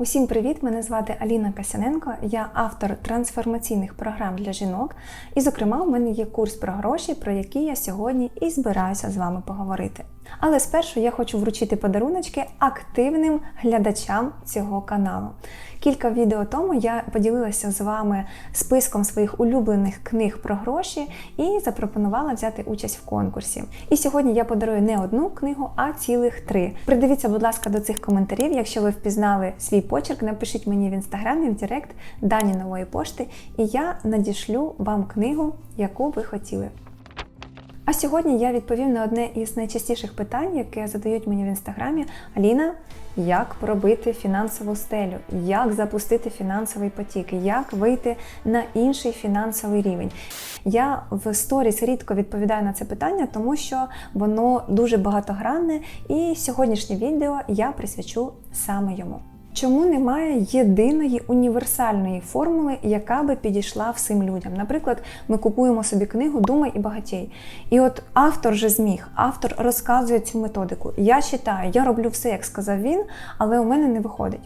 Усім привіт! Мене звати Аліна Касяненко. Я автор трансформаційних програм для жінок. І, зокрема, у мене є курс про гроші, про який я сьогодні і збираюся з вами поговорити. Але спершу я хочу вручити подаруночки активним глядачам цього каналу. Кілька відео тому я поділилася з вами списком своїх улюблених книг про гроші і запропонувала взяти участь в конкурсі. І сьогодні я подарую не одну книгу, а цілих три. Придивіться, будь ласка, до цих коментарів. Якщо ви впізнали свій почерк, напишіть мені в інстаграмі, в Директ дані нової пошти, і я надішлю вам книгу, яку ви хотіли. А сьогодні я відповім на одне із найчастіших питань, яке задають мені в інстаграмі. Аліна, як пробити фінансову стелю, як запустити фінансовий потік, як вийти на інший фінансовий рівень. Я в сторіс рідко відповідаю на це питання, тому що воно дуже багатогранне, і сьогоднішнє відео я присвячу саме йому. Чому немає єдиної універсальної формули, яка би підійшла всім людям? Наприклад, ми купуємо собі книгу Думай і багатій. І от автор же зміг, автор розказує цю методику. Я читаю, я роблю все, як сказав він, але у мене не виходить.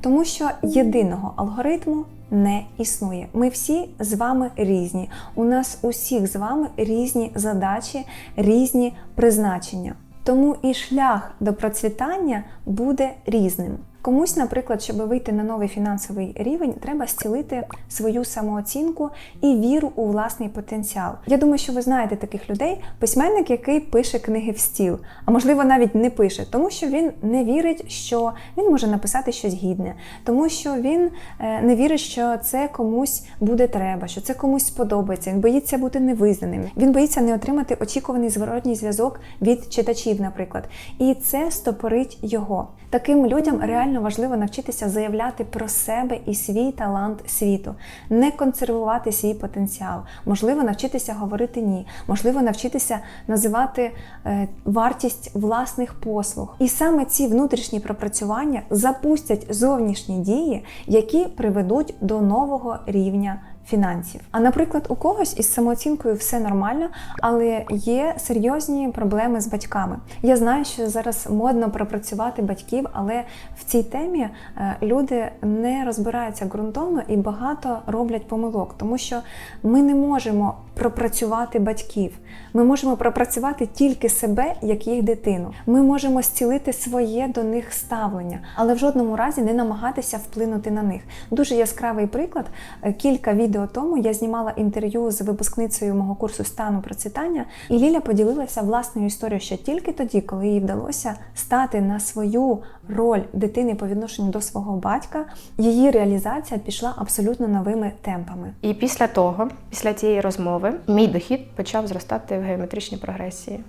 Тому що єдиного алгоритму не існує. Ми всі з вами різні. У нас усіх з вами різні задачі, різні призначення. Тому і шлях до процвітання буде різним. Комусь, наприклад, щоб вийти на новий фінансовий рівень, треба зцілити свою самооцінку і віру у власний потенціал. Я думаю, що ви знаєте таких людей, письменник, який пише книги в стіл, а можливо навіть не пише, тому що він не вірить, що він може написати щось гідне, тому що він е, не вірить, що це комусь буде треба, що це комусь сподобається. Він боїться бути невизнаним. Він боїться не отримати очікуваний зворотній зв'язок від читачів, наприклад. І це стопорить його. Таким людям реально важливо навчитися заявляти про себе і свій талант світу, не консервувати свій потенціал, можливо, навчитися говорити ні, можливо, навчитися називати е, вартість власних послуг. І саме ці внутрішні пропрацювання запустять зовнішні дії, які приведуть до нового рівня фінансів. А наприклад, у когось із самооцінкою все нормально, але є серйозні проблеми з батьками. Я знаю, що зараз модно пропрацювати батьків, але в цій темі е, люди не розбираються ґрунтовно і багато роблять помилок, тому що ми не можемо пропрацювати батьків. Ми можемо пропрацювати тільки себе, як їх дитину. Ми можемо зцілити своє до них ставлення, але в жодному разі не намагатися вплинути на них. Дуже яскравий приклад. Е, Кілька відео тому я знімала інтерв'ю з випускницею мого курсу стану процвітання, і Ліля поділилася власною історією ще тільки тоді, коли їй вдалося стати на свою роль дитини по відношенню до свого батька. Її реалізація пішла абсолютно новими темпами. І після того, після цієї розмови, мій дохід почав зростати в геометричній прогресії.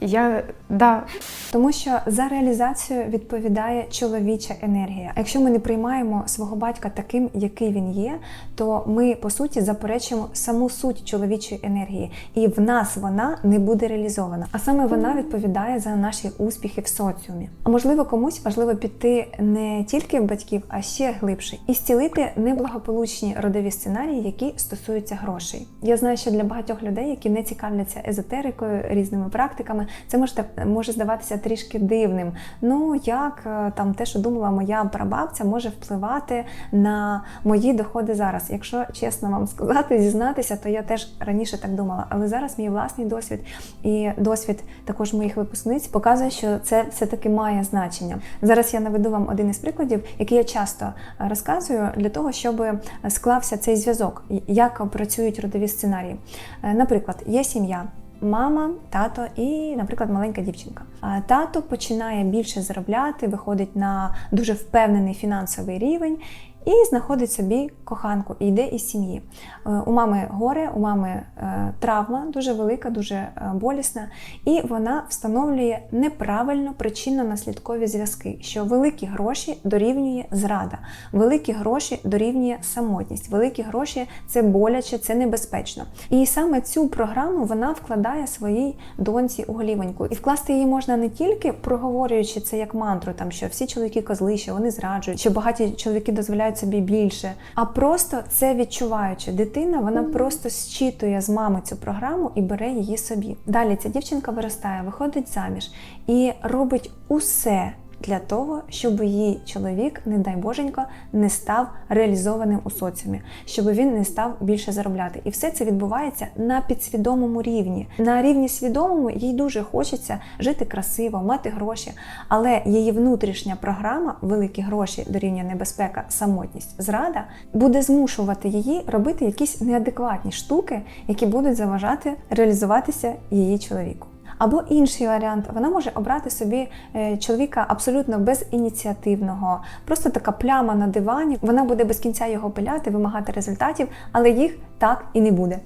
Я да, Тому що за реалізацію відповідає чоловіча енергія. А якщо ми не приймаємо свого батька таким, який він є, то ми по суті заперечуємо саму суть чоловічої енергії, і в нас вона не буде реалізована. А саме вона відповідає за наші успіхи в соціумі. А можливо, комусь важливо піти не тільки в батьків, а ще глибше і зцілити неблагополучні родові сценарії, які стосуються грошей. Я знаю, що для багатьох людей, які не цікавляться езотерикою, різними практиками, це може може здаватися трішки дивним. Ну як е, там те, що думала моя прабабця, може впливати на мої доходи зараз. Якщо чесно вам сказати, зізнатися, то я теж раніше так думала. Але зараз мій власний досвід і досвід також моїх випускниць показує, що це все-таки має значення. Зараз я наведу вам один із прикладів, який я часто е, розказую для того, щоб склався цей зв'язок, як працюють родові сценарії. Е, Наприклад, є сім'я. Мама, тато і, наприклад, маленька дівчинка. Тато починає більше заробляти, виходить на дуже впевнений фінансовий рівень і знаходить собі коханку і йде із сім'ї. Е, У мами горе, у мами е, травма дуже велика, дуже е, болісна, і вона встановлює неправильно причинно-наслідкові зв'язки, що великі гроші дорівнює зрада, великі гроші дорівнює самотність, великі гроші це боляче, це небезпечно. І саме цю програму вона вкладає своїй доньці у голівоньку. І вкласти її можна не тільки проговорюючи це як мантру, там що всі чоловіки козли, що вони зраджують, що багаті чоловіки дозволяють собі більше, а просто це відчуваючи. Дитина вона просто зчитує з мами цю програму і бере її собі. Далі ця дівчинка виростає, виходить заміж і робить усе для того, щоб її чоловік, не дай боженько, не став реалізованим у соціумі, щоб він не став більше заробляти. І все це відбувається на підсвідомому рівні. На рівні свідомому їй дуже хочеться жити красиво, мати гроші, але її внутрішня програма великі гроші дорівнює небезпека, самотність, зрада буде змушувати її робити якісь неадекватні штуки, які будуть заважати реалізуватися її чоловіку. Або інший варіант, вона може обрати собі е, чоловіка абсолютно безініціативного, просто така пляма на дивані. Вона буде без кінця його пиляти, вимагати результатів, але їх так і не буде.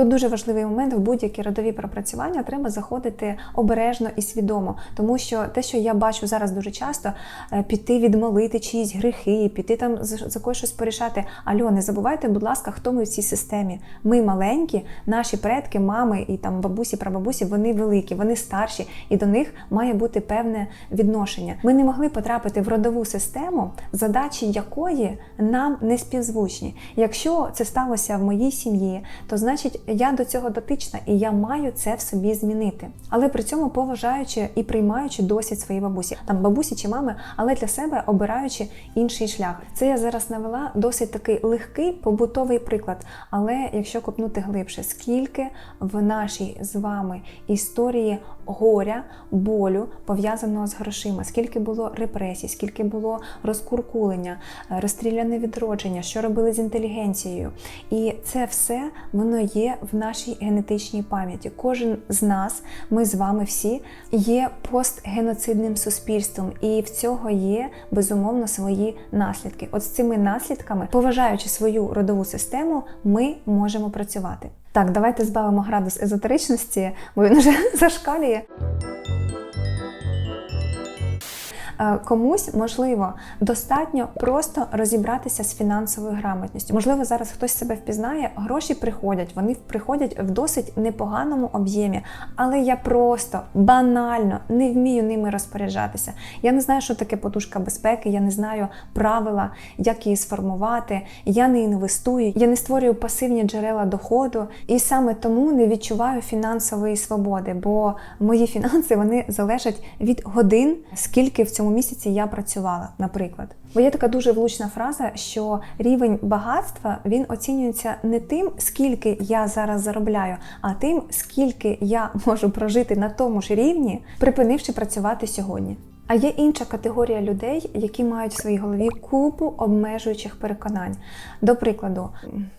Тут дуже важливий момент в будь-які родові пропрацювання треба заходити обережно і свідомо, тому що те, що я бачу зараз дуже часто, е, піти відмолити чиїсь гріхи, піти там за когось щось порішати. Альо, не забувайте, будь ласка, хто ми в цій системі. Ми маленькі, наші предки, мами і там бабусі, прабабусі, вони великі, вони старші, і до них має бути певне відношення. Ми не могли потрапити в родову систему, задачі якої нам не співзвучні. Якщо це сталося в моїй сім'ї, то значить я до цього дотична і я маю це в собі змінити. Але при цьому поважаючи і приймаючи досвід своєї бабусі, там бабусі чи мами, але для себе обираючи інший шлях. Це я зараз навела досить такий легкий побутовий приклад. Але якщо копнути глибше, скільки в нашій з вами історії горя, болю пов'язаного з грошима, скільки було репресій, скільки було розкуркулення, розстріляне відродження, що робили з інтелігенцією. І це все воно є в нашій генетичній пам'яті. Кожен з нас, ми з вами всі, є постгеноцидним суспільством, і в цього є безумовно свої наслідки. От з цими наслідками, поважаючи свою родову систему, ми можемо працювати. Так, давайте збавимо градус езотеричності, бо він вже зашкалює. Комусь можливо достатньо просто розібратися з фінансовою грамотністю. Можливо, зараз хтось себе впізнає, гроші приходять, вони приходять в досить непоганому об'ємі, але я просто банально не вмію ними розпоряджатися. Я не знаю, що таке подушка безпеки, я не знаю правила, як її сформувати. Я не інвестую, я не створюю пасивні джерела доходу, і саме тому не відчуваю фінансової свободи, бо мої фінанси вони залежать від годин, скільки в цьому місяці я працювала, наприклад. Бо є така дуже влучна фраза, що рівень багатства він оцінюється не тим, скільки я зараз заробляю, а тим, скільки я можу прожити на тому ж рівні, припинивши працювати сьогодні. А є інша категорія людей, які мають в своїй голові купу обмежуючих переконань. До прикладу,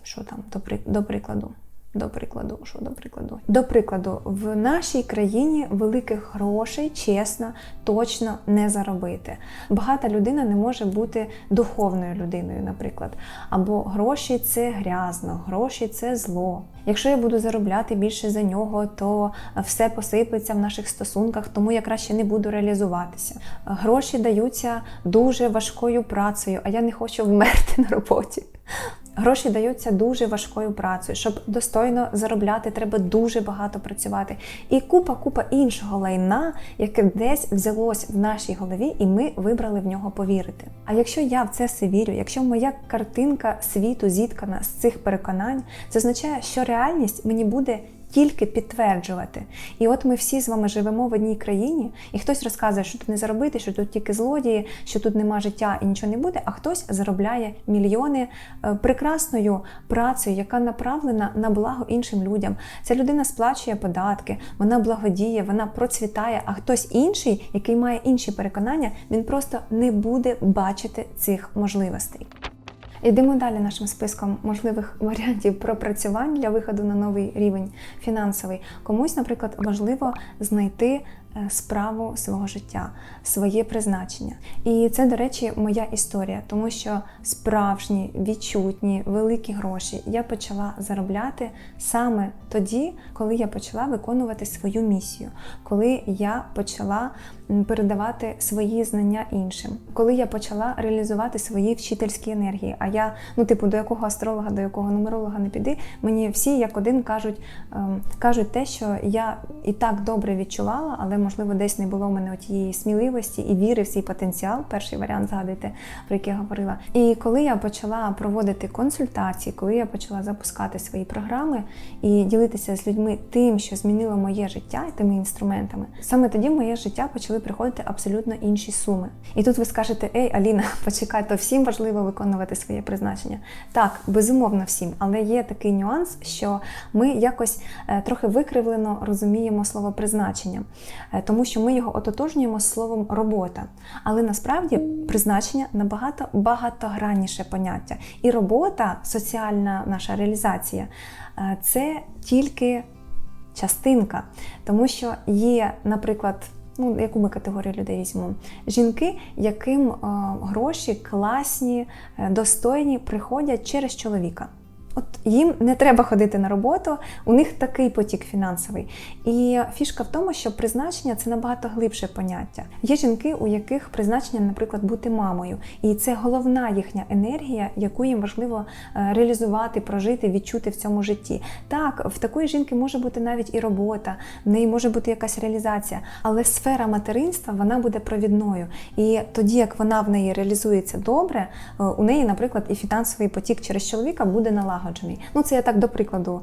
що там, до прикладу. До прикладу, що до прикладу? До прикладу, в нашій країні великих грошей чесно, точно не заробити. Багата людина не може бути духовною людиною, наприклад. Або гроші це грязно, гроші це зло. Якщо я буду заробляти більше за нього, то все посипеться в наших стосунках, тому я краще не буду реалізуватися. Гроші даються дуже важкою працею, а я не хочу вмерти на роботі. Гроші даються дуже важкою працею. Щоб достойно заробляти, треба дуже багато працювати. І купа, купа іншого лайна, яке десь взялось в нашій голові, і ми вибрали в нього повірити. А якщо я в це все вірю, якщо моя картинка світу зіткана з цих переконань, це означає, що реальність мені буде тільки підтверджувати. І от ми всі з вами живемо в одній країні, і хтось розказує, що тут не заробити, що тут тільки злодії, що тут нема життя і нічого не буде, а хтось заробляє мільйони е, прекрасною працею, яка направлена на благо іншим людям. Ця людина сплачує податки, вона благодіє, вона процвітає, а хтось інший, який має інші переконання, він просто не буде бачити цих можливостей. Йдемо далі нашим списком можливих варіантів пропрацювань для виходу на новий рівень фінансовий. Комусь, наприклад, важливо знайти справу свого життя, своє призначення. І це, до речі, моя історія, тому що справжні, відчутні, великі гроші я почала заробляти саме тоді, коли я почала виконувати свою місію, коли я почала передавати свої знання іншим, коли я почала реалізувати свої вчительські енергії. А я, ну, типу, до якого астролога, до якого нумеролога не піди, мені всі як один кажуть, ем, кажуть те, що я і так добре відчувала, але можливо, десь не було в мене тієї сміливості і віри в свій потенціал. Перший варіант згадуйте, про який я говорила. І коли я почала проводити консультації, коли я почала запускати свої програми і ділитися з людьми тим, що змінило моє життя і тими інструментами, саме тоді в моє життя почали приходити абсолютно інші суми. І тут ви скажете: Ей, Аліна, почекай, то всім важливо виконувати своє призначення. Так, безумовно, всім, але є такий нюанс, що ми якось е, трохи викривлено розуміємо слово призначення, тому що ми його ототожнюємо з словом робота. Але насправді призначення набагато багатогранніше поняття. І робота, соціальна наша реалізація е, це тільки частинка, тому що є, наприклад. Ну, яку ми категорію людей візьмемо? Жінки, яким е, гроші класні, е, достойні приходять через чоловіка. От їм не треба ходити на роботу, у них такий потік фінансовий. І фішка в тому, що призначення це набагато глибше поняття. Є жінки, у яких призначення, наприклад, бути мамою, і це головна їхня енергія, яку їм важливо е, реалізувати, прожити, відчути в цьому житті. Так, в такої жінки може бути навіть і робота, в неї може бути якась реалізація, але сфера материнства вона буде провідною. І тоді, як вона в неї реалізується добре, е, у неї, наприклад, і фінансовий потік через чоловіка буде налагоджений. Ну, це я так до прикладу.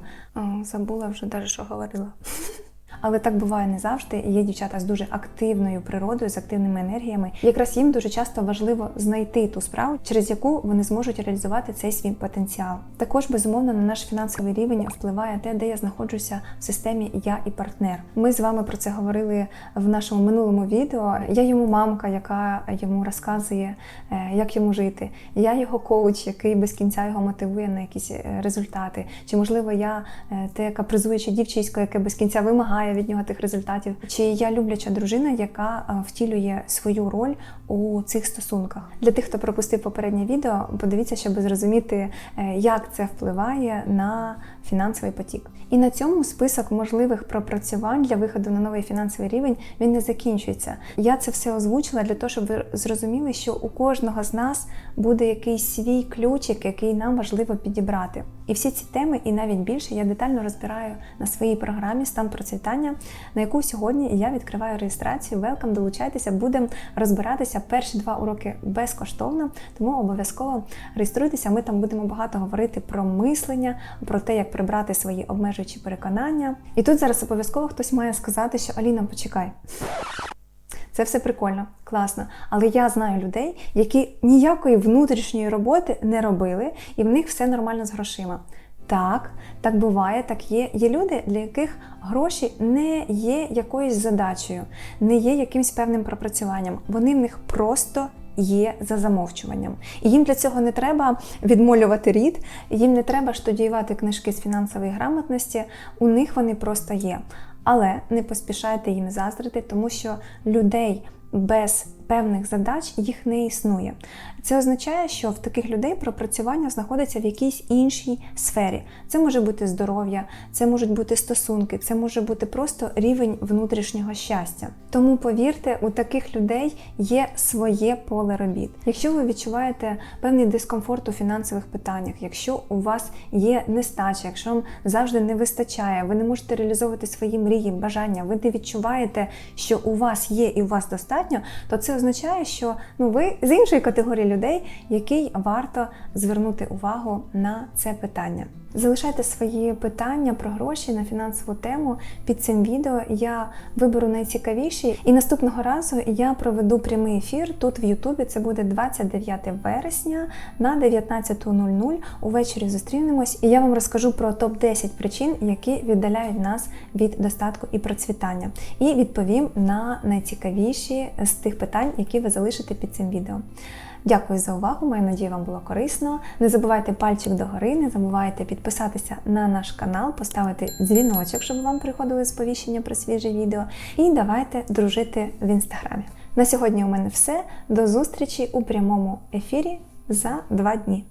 Забула вже даже, що говорила. Але так буває не завжди. Є дівчата з дуже активною природою, з активними енергіями. Якраз їм дуже часто важливо знайти ту справу, через яку вони зможуть реалізувати цей свій потенціал. Також безумовно на наш фінансовий рівень впливає те, де я знаходжуся в системі я і партнер. Ми з вами про це говорили в нашому минулому відео. Я йому мамка, яка йому розказує, е, як йому жити. Я його коуч, який без кінця його мотивує на якісь е, результати. Чи можливо я е, те капризуюче дівчисько, яке без кінця вимагає від нього тих результатів, чи я любляча дружина, яка е, втілює свою роль у цих стосунках. Для тих, хто пропустив попереднє відео, подивіться, щоб зрозуміти, е, як це впливає на фінансовий потік. І на цьому список можливих пропрацювань для виходу на новий фінансовий рівень він не закінчується. Я це все озвучила для того, щоб ви зрозуміли, що у кожного з нас буде якийсь свій ключик, який нам важливо підібрати. І всі ці теми, і навіть більше, я детально розбираю на своїй програмі Стан процвітання, на яку сьогодні я відкриваю реєстрацію. Велкам, долучайтеся, будемо розбиратися перші два уроки безкоштовно, тому обов'язково реєструйтеся. Ми там будемо багато говорити про мислення, про те, як прибрати свої обмежуючі переконання. І тут зараз обов'язково хтось має сказати, що Аліна, почекай. Це все прикольно, класно. Але я знаю людей, які ніякої внутрішньої роботи не робили, і в них все нормально з грошима. Так, так буває, так є. Є люди, для яких гроші не є якоюсь задачею, не є якимось певним пропрацюванням. Вони в них просто є за замовчуванням. І їм для цього не треба відмолювати рід, їм не треба штудіювати книжки з фінансової грамотності, у них вони просто є. Але не поспішайте їм заздрити, тому що людей без певних задач їх не існує. Це означає, що в таких людей пропрацювання знаходиться в якійсь іншій сфері. Це може бути здоров'я, це можуть бути стосунки, це може бути просто рівень внутрішнього щастя. Тому повірте, у таких людей є своє поле робіт. Якщо ви відчуваєте певний дискомфорт у фінансових питаннях, якщо у вас є нестача, якщо вам завжди не вистачає, ви не можете реалізовувати свої мрії, бажання, ви не відчуваєте, що у вас є і у вас достатньо, то це означає, що ну ви з іншої категорії людей, який варто звернути увагу на це питання. Залишайте свої питання про гроші на фінансову тему під цим відео. Я виберу найцікавіші. І наступного разу я проведу прямий ефір тут в Ютубі. Це буде 29 вересня на 19.00. Увечері зустрінемось, і я вам розкажу про топ-10 причин, які віддаляють нас від достатку і процвітання. І відповім на найцікавіші з тих питань, які ви залишите під цим відео. Дякую за увагу. Маю надію, вам було корисно. Не забувайте пальчик догори, не забувайте підписатися на наш канал, поставити дзвіночок, щоб вам приходили сповіщення про свіжі відео. І давайте дружити в інстаграмі. На сьогодні у мене все. До зустрічі у прямому ефірі за два дні.